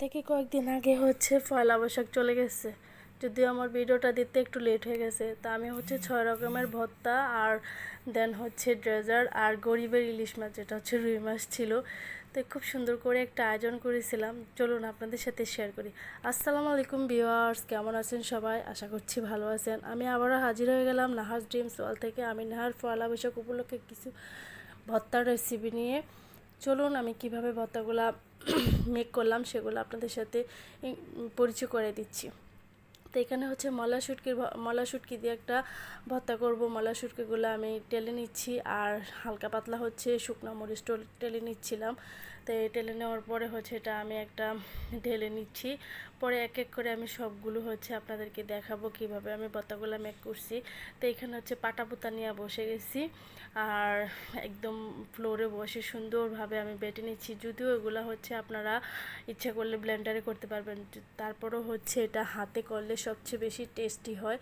থেকে কয়েকদিন আগে হচ্ছে পয়লা বৈশাখ চলে গেছে। যদিও আমার ভিডিওটা দিতে একটু লেট হয়ে গেছে, তা আমি হচ্ছে ছয় রকমের ভর্তা আর দেন হচ্ছে ড্রেজার আর গরিবের ইলিশ মাছ, যেটা হচ্ছে রুই মাছ ছিল। তো খুব সুন্দর করে একটা আয়োজন করেছিলাম। চলুন আপনাদের সাথে শেয়ার করি। আসসালামু আলাইকুম ভিউয়ার্স কেমন আছেন সবাই? আশা করছি ভালো আছেন। আমি আবারও হাজির হয়ে গেলাম নাহাজ ড্রিমস ওয়াল থেকে। আমি নাহার পয়লা বৈশাখ উপলক্ষে কিছু ভর্তার রেসিপি নিয়ে। চলুন আমি কীভাবে ভর্তাগুলা মেক করলাম, সেগুলো আপনাদের সাথে পরিচয় করে দিচ্ছি। তো এখানে হচ্ছে মলা শুটকির ভ- মলা শুটকি দিয়ে একটা ভর্তা করব। মলা শুটকিগুলো আমি টেলে নিচ্ছি আর হালকা পাতলা হচ্ছে শুকনো মরিচ টেলে নিচ্ছিলাম। তো টেলে নেওয়ার পরে হচ্ছে এটা আমি একটা ঢেলে নিচ্ছি। পরে এক এক করে আমি সবগুলো হচ্ছে আপনাদেরকে দেখাবো কীভাবে আমি ভর্তাগুলো মেক করছি। তো এখানে হচ্ছে পাটা পুতা নিয়ে বসে গেছি। আর একদম ফ্লোরে বসে সুন্দরভাবে আমি বেটে নিচ্ছি। যদিও এগুলো হচ্ছে আপনারা ইচ্ছা করলে ব্লেন্ডারে করতে পারবেন। তারপরও হচ্ছে এটা হাতে করলে সবচেয়ে বেশি টেস্টি হয়।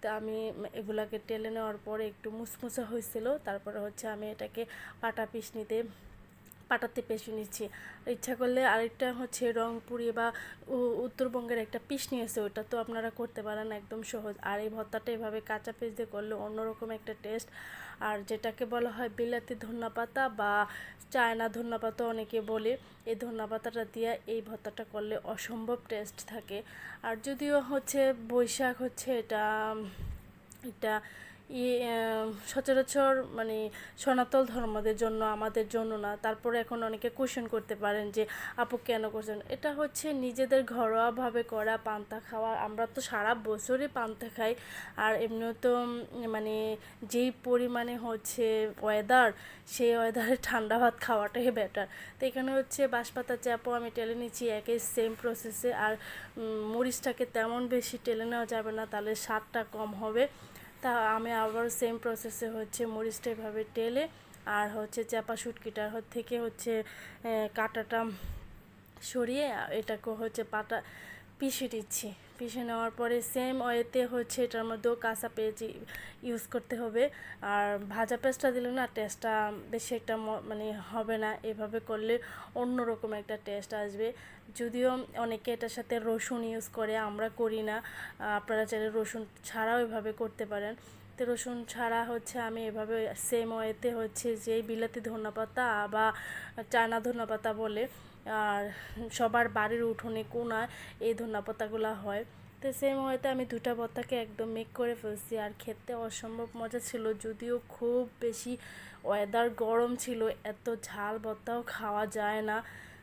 তা আমি এগুলাকে টেলে নেওয়ার পরে একটু মুসমুসা হয়েছিল। তারপরে হচ্ছে আমি এটাকে পাটা পিস নিতে পাটাতে পেশে নিচ্ছি। ইচ্ছা করলে আরেকটা হচ্ছে রংপুরি বা উত্তরবঙ্গের একটা পিস নিয়েছে ওটা তো আপনারা করতে পারেন একদম সহজ। আর এই ভর্তাটা এভাবে কাঁচা পিস দিয়ে করলে অন্যরকম একটা টেস্ট। আর যেটাকে বলা হয় বিলাতি ধন্যা পাতা বা চায়না ধন্যা পাতা অনেকে বলে, এই ধন্যা পাতাটা দিয়ে এই ভর্তাটা করলে অসম্ভব টেস্ট থাকে। আর যদিও হচ্ছে বৈশাখ হচ্ছে এটা এটা সচরাচর মানে সনাতন ধর্মদের জন্য, আমাদের জন্য না। তারপরে এখন অনেকে কোশ্চেন করতে পারেন যে, আপু কেন করছেন? এটা হচ্ছে নিজেদের ঘরোয়াভাবে করা পান্তা খাওয়া। আমরা তো সারা বছরই পান্তা খাই। আর এমনিও তো মানে যেই পরিমাণে হচ্ছে ওয়েদার সেই ওয়েদারে ঠান্ডা ভাত খাওয়াটাই বেটার তো এখানে হচ্ছে বাঁশপাতা চাপও আমি টেলে নিচ্ছি একই সেম প্রসেসে আর মরিচটাকে তেমন বেশি টেলে নেওয়া যাবে না, তাহলে স্বাদটা কম হবে। তা আমি আবার সেম প্রসেসে হচ্ছে মরিচটা এভাবে টেলে, আর হচ্ছে চাপা শুটকিটার থেকে হচ্ছে কাঁটাটা সরিয়ে, এটাকে হচ্ছে পাটা পিষে দিচ্ছি পিষে নেওয়ার পরে সেম ওয়েতে হচ্ছে এটার মধ্যেও কাঁচা পেঁয়াজ ইউজ করতে হবে। আর ভাজা পেঁয়াজটা দিলে না টেস্টটা বেশি একটা মানে হবে না। এভাবে করলে অন্যরকম একটা টেস্ট আসবে। যদিও অনেকে এটার সাথে রসুন ইউজ করে, আমরা করি না। আপনারা চাইলে রসুন ছাড়াও এভাবে করতে পারেন। তো রসুন ছাড়া হচ্ছে আমি এভাবে সেম ওয়েতে হচ্ছে যেই বিলাতি ধনেপাতা বা চানা ধনেপাতা বলে আর সবার বাড়ির উঠোনে, কোনায় এই ধনেপাতাগুলো হয়। তো সেম হয়তো আমি দুটা ভর্তাকে একদম মেক করে ফেলছি। আর খেতে অসম্ভব মজা ছিল, যদিও খুব বেশি ওয়েদার গরম ছিল, এত ঝাল ভর্তাও খাওয়া যায় না।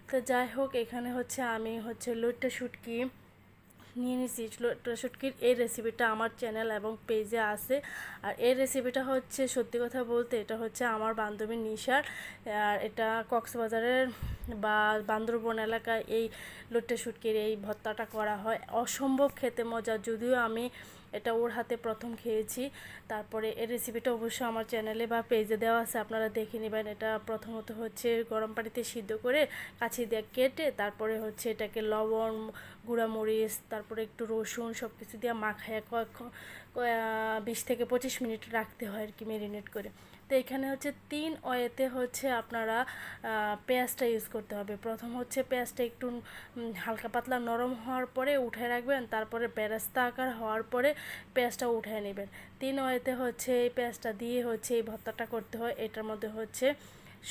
তো যাই হোক, এখানে হচ্ছে আমি হচ্ছে লইট্টা শুটকি নিয়ে নিয়েছি শুটকির এই রেসিপিটা আমার চ্যানেল এবং পেজে আছে। আর এই রেসিপিটা হচ্ছে, সত্যি কথা বলতে এটা হচ্ছে আমার বান্ধবী নিশার। আর এটা কক্সবাজারের বা বান্দরবন এলাকায় এই লোট্টে শুটকির এই ভত্তাটা করা হয়। অসম্ভব খেতে মজা। যদিও আমি এটা ওর হাতে প্রথম খেয়েছি। তারপরে এর রেসিপিটা অবশ্য আমার চ্যানেলে বা পেজে দেওয়া আছে, আপনারা দেখে নেবেন। এটা প্রথমত হচ্ছে গরম পানিতে সিদ্ধ করে কাছি দিয়ে কেটে, তারপরে হচ্ছে এটাকে লবণ, গুঁড়ামরিচ, তারপরে একটু রসুন সব কিছু দিয়ে মাখায় কয়েক কয়া- বিশ থেকে পঁচিশ মিনিট রাখতে হয় আর কি মেরিনেট করে। তো এখানে হচ্ছে তিন ওয়েতে হচ্ছে আপনারা পেঁয়াজটা ইউজ করতে হবে। প্রথম হচ্ছে পেঁয়াজটা একটু হালকা পাতলা নরম হওয়ার পরে উঠে রাখবেন, তারপরে বেরাস্তা আকার হওয়ার পরে পেঁয়াজটা উঠে নেবেন। তিন ওয়েতে হচ্ছে এই পেঁয়াজটা দিয়ে হচ্ছে এই ভর্তাটা করতে হয়, এটার মধ্যে হচ্ছে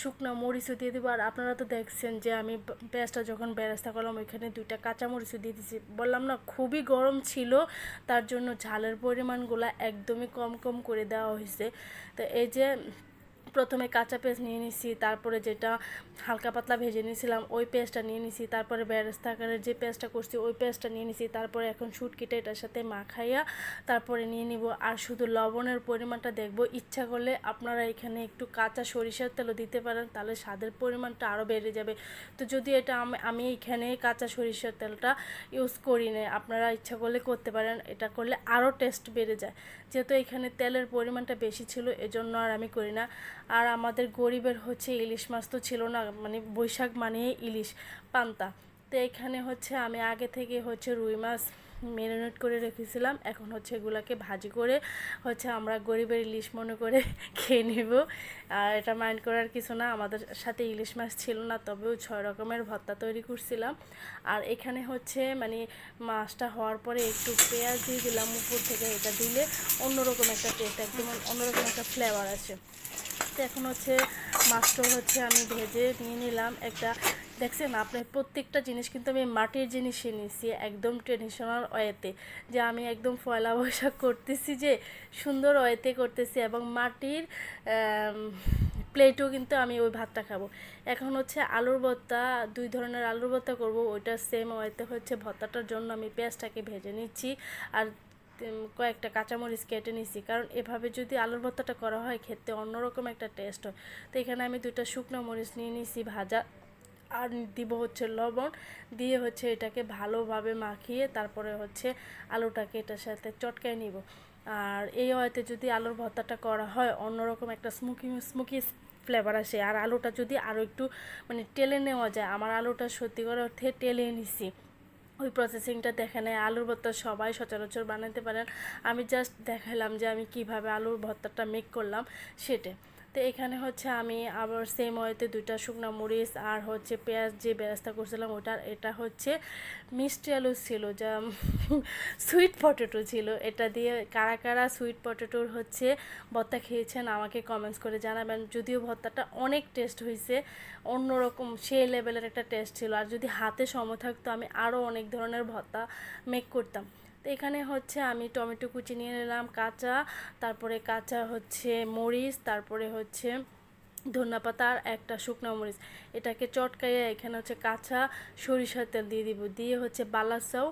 শুকনো মরিচও দিয়ে দেবো। আর আপনারা তো দেখছেন যে আমি পেঁয়াজটা যখন বেরেস্তা করলাম, ওইখানে দুইটা কাঁচা মরিচও দিয়ে দিয়েছি বললাম না, খুবই গরম ছিল, তার জন্য ঝালের পরিমাণগুলো একদমই কম কম করে দেওয়া হয়েছে। তো এই যে প্রথমে কাঁচা পেঁয়াজ নিয়ে নিছি, তারপরে যেটা হালকা পাতলা ভেজে নিয়েছিলাম, ওই পেঁয়াজটা নিয়ে নিছি, তারপরে বেরেস্তা আকারের যে পেঁয়াজটা করছি, ওই পেঁয়াজটা নিয়ে নিছি, তারপরে এখন শুটকিটা এটার সাথে মাখাইয়া তারপরে নিয়ে নিব। আর শুধু লবণের পরিমাণটা দেখব, ইচ্ছা করলে আপনারা এখানে একটু কাঁচা সরিষার তেলও দিতে পারেন, তাহলে স্বাদের পরিমাণটা আরও বেড়ে যাবে। তো যদি এটা আমি এখানে কাঁচা সরিষার তেলটা ইউজ করি না আপনারা ইচ্ছা করলে করতে পারেন, এটা করলে আরও টেস্ট বেড়ে যায়। যেহেতু এখানে তেলের পরিমাণটা বেশি ছিল, এজন্য আর আমি করি না। আর আমাদের গরিবের হচ্ছে ইলিশ মাছ তো ছিল না মানে বৈশাখ মানেই ইলিশ পান্তা। তো এখানে হচ্ছে আমি আগে থেকে হচ্ছে রুই মাছ ম্যারিনেট করে রেখেছিলাম। এখন হচ্ছে এগুলাকে ভাজি করে হচ্ছে আমরা গরিবের ইলিশ মনে করে খেয়ে নেব। আর এটা মাইন্ড করার কিছু না, আমাদের সাথে ইলিশ মাছ ছিল না, তবেও ছয় রকমের ভর্তা তৈরি করছিলাম। আর এখানে হচ্ছে মানে মাছটা হওয়ার পরে একটু পেঁয়াজ দিয়ে দিলাম উপর থেকে এটা দিলে অন্যরকম একটা টেস্ট একদম অন্যরকম একটা ফ্লেভার আছে তো এখন হচ্ছে মাছটা হচ্ছে আমি ভেজে নিয়ে নিলাম একটা দেখছেন, আপনার প্রত্যেকটা জিনিস কিন্তু আমি মাটির জিনিসই নিয়েছি একদম ট্রেডিশনাল ওয়েতে। যে আমি একদম পয়লা বৈশাখ করতেছি যে, সুন্দর ওয়েতে করতেছি এবং মাটির প্লেটও কিন্তু আমি ওই ভাতটা খাব। এখন হচ্ছে আলুর ভর্তা, দুই ধরনের আলুর ভর্তা করব, ওইটা সেম ওয়েতে হচ্ছে ভর্তাটার জন্য আমি পেঁয়াজটাকে ভেজে নিচ্ছি আর কয়েকটা কাঁচামরিচ কেটে নিছি। কারণ এভাবে যদি আলুর ভর্তাটা করা হয়, খেতে অন্যরকম একটা টেস্ট হয়। তো এখানে আমি দুইটা শুকনো মরিচ নিয়ে নিছি ভাজা। আর দিব হচ্ছে লবণ। দিয়ে হচ্ছে এটাকে ভালোভাবে মাখিয়ে তারপরে হচ্ছে আলুটাকে এটার সাথে চটকায় নিব। আর এই হয়তো যদি আলুর ভর্তাটা করা হয়, অন্যরকম একটা স্মোকি স্মোকি ফ্লেভার আসে। আর আলুটা যদি আরও একটু মানে টেলে নেওয়া যায়, আমার আলুটা সত্যি করে অর্থে টেলে নিছি। ওই প্রসেসিংটা দেখে নেয়, আলুর ভর্তা সবাই সচরাচর বানাতে পারেন। আমি জাস্ট দেখালাম যে আমি কীভাবে আলুর ভর্তাটা মেক করলাম সেটা তো এখানে হচ্ছে আমি আবার সেম ওয়েতে দুইটা শুকনো মরিচ আর হচ্ছে পেঁয়াজ যে বেরেস্তা করছিলাম ওটার, এটা হচ্ছে মিষ্টি আলু ছিল, যা সুইট পটেটো ছিল। এটা দিয়ে কারা কারা সুইট পটেটোর হচ্ছে ভর্তা খেয়েছেন আমাকে কমেন্টস করে জানাবেন। যদিও ভর্তাটা অনেক টেস্ট হয়েছে অন্যরকম সেই লেভেলের একটা টেস্ট ছিল। আর যদি হাতে সময় থাকতো আমি আরও অনেক ধরনের ভর্তা মেক করতাম। তো এখানে হচ্ছে আমি টমেটো কুচি নিয়ে নিলাম, কাঁচা, তারপরে কাঁচা হচ্ছে মরিচ, তারপরে হচ্ছে ধনিয়া পাতা আর একটা শুকনো মরিচ। এটাকে চটকাইয়া এখানে হচ্ছে কাঁচা সরিষার তেল দিয়ে দিব। দিয়ে হচ্ছে বালাসাও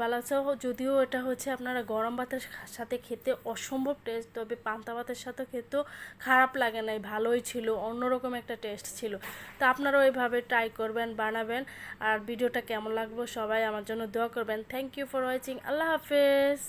বালাসাও যদিও এটা হচ্ছে আপনারা গরম ভাতের সাথে খেতে অসম্ভব টেস্ট তবে পান্তা ভাতের সাথে খেতেও খারাপ লাগে নাই, ভালোই ছিল, অন্যরকম একটা টেস্ট ছিল। তো আপনারাও এইভাবে ট্রাই করবেন, বানাবেন। আর ভিডিওটা কেমন লাগবে সবাই আমার জন্য দোয়া করবেন। থ্যাংক ইউ ফর ওয়াচিং আল্লাহ হাফেজ।